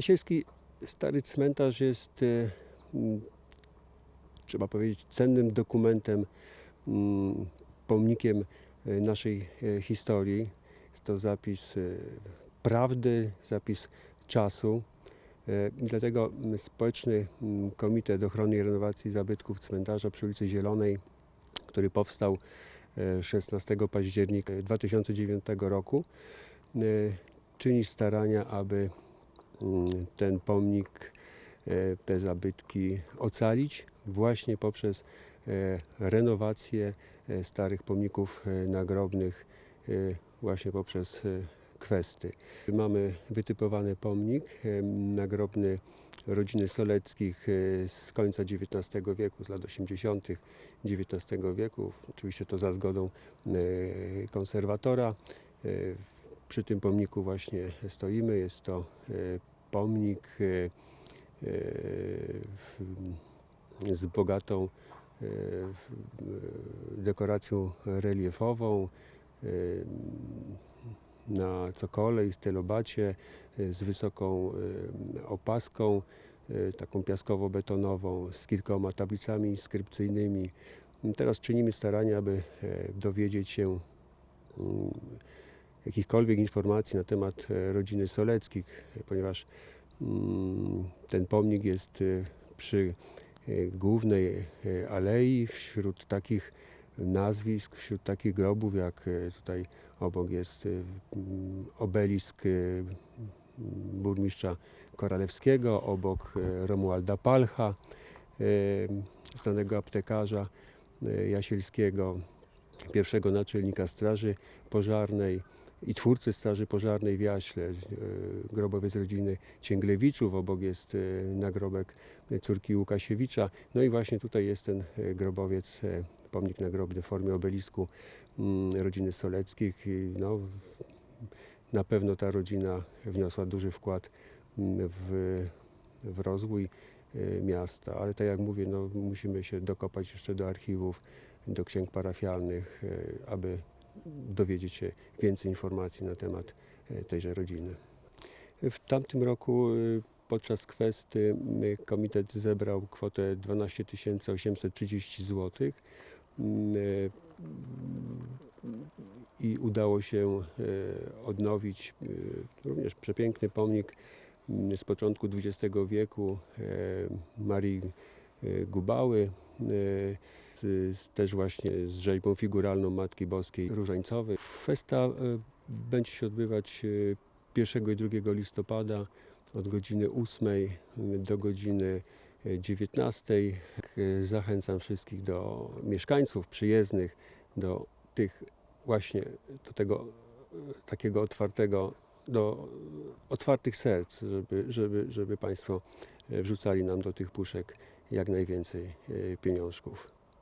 Jasielski Stary Cmentarz jest, e, trzeba powiedzieć, cennym dokumentem, pomnikiem e, naszej e, historii. Jest to zapis prawdy, zapis czasu. Dlatego Społeczny Komitet Ochrony i Renowacji Zabytków Cmentarza przy ulicy Zielonej, który powstał e, 16 października 2009 roku, czyni starania, aby ten pomnik, e, te zabytki ocalić właśnie poprzez e, renowację e, starych pomników nagrobnych, właśnie poprzez kwesty. Mamy wytypowany pomnik nagrobny rodziny Soleckich z końca XIX wieku, z lat 80. XIX wieku. Oczywiście to za zgodą konserwatora. Przy tym pomniku właśnie stoimy. Jest to pomnik e, e, z bogatą e, dekoracją reliefową. Na cokole i stylobacie z wysoką opaską, taką piaskowo-betonową, z kilkoma tablicami inskrypcyjnymi. Teraz czynimy starania, aby dowiedzieć się mm, jakichkolwiek informacji na temat e, rodziny Soleckich, ponieważ mm, ten pomnik jest e, przy e, głównej alei wśród takich nazwisk, wśród takich grobów jak tutaj obok jest mm, obelisk burmistrza Koralewskiego, obok Romualda Palcha, znanego aptekarza jasielskiego, pierwszego naczelnika Straży Pożarnej i twórcy Straży Pożarnej w Jaśle, e, grobowiec rodziny Cięglewiczów, obok jest e, nagrobek córki Łukasiewicza. No i właśnie tutaj jest ten e, grobowiec, pomnik nagrobny w formie obelisku mm, rodziny Soleckich. No, na pewno ta rodzina wniosła duży wkład mm, w, w rozwój miasta, ale tak jak mówię, no, musimy się dokopać jeszcze do archiwów, do księg parafialnych, aby dowiedzieć się więcej informacji na temat e, tejże rodziny. W tamtym roku e, podczas kwesty e, komitet zebrał kwotę 12 830 zł i udało się odnowić również przepiękny pomnik m, z początku XX wieku Marii Gubały, z, z, też właśnie z rzeźbą figuralną Matki Boskiej Różańcowej. Festa e, będzie się odbywać e, 1 i 2 listopada od godziny 8 do godziny e, 19. E, Zachęcam wszystkich do mieszkańców przyjezdnych, do tych właśnie, do tego takiego otwartego, do otwartych serc, żeby, żeby, żeby Państwo wrzucali nam do tych puszek jak najwięcej pieniążków.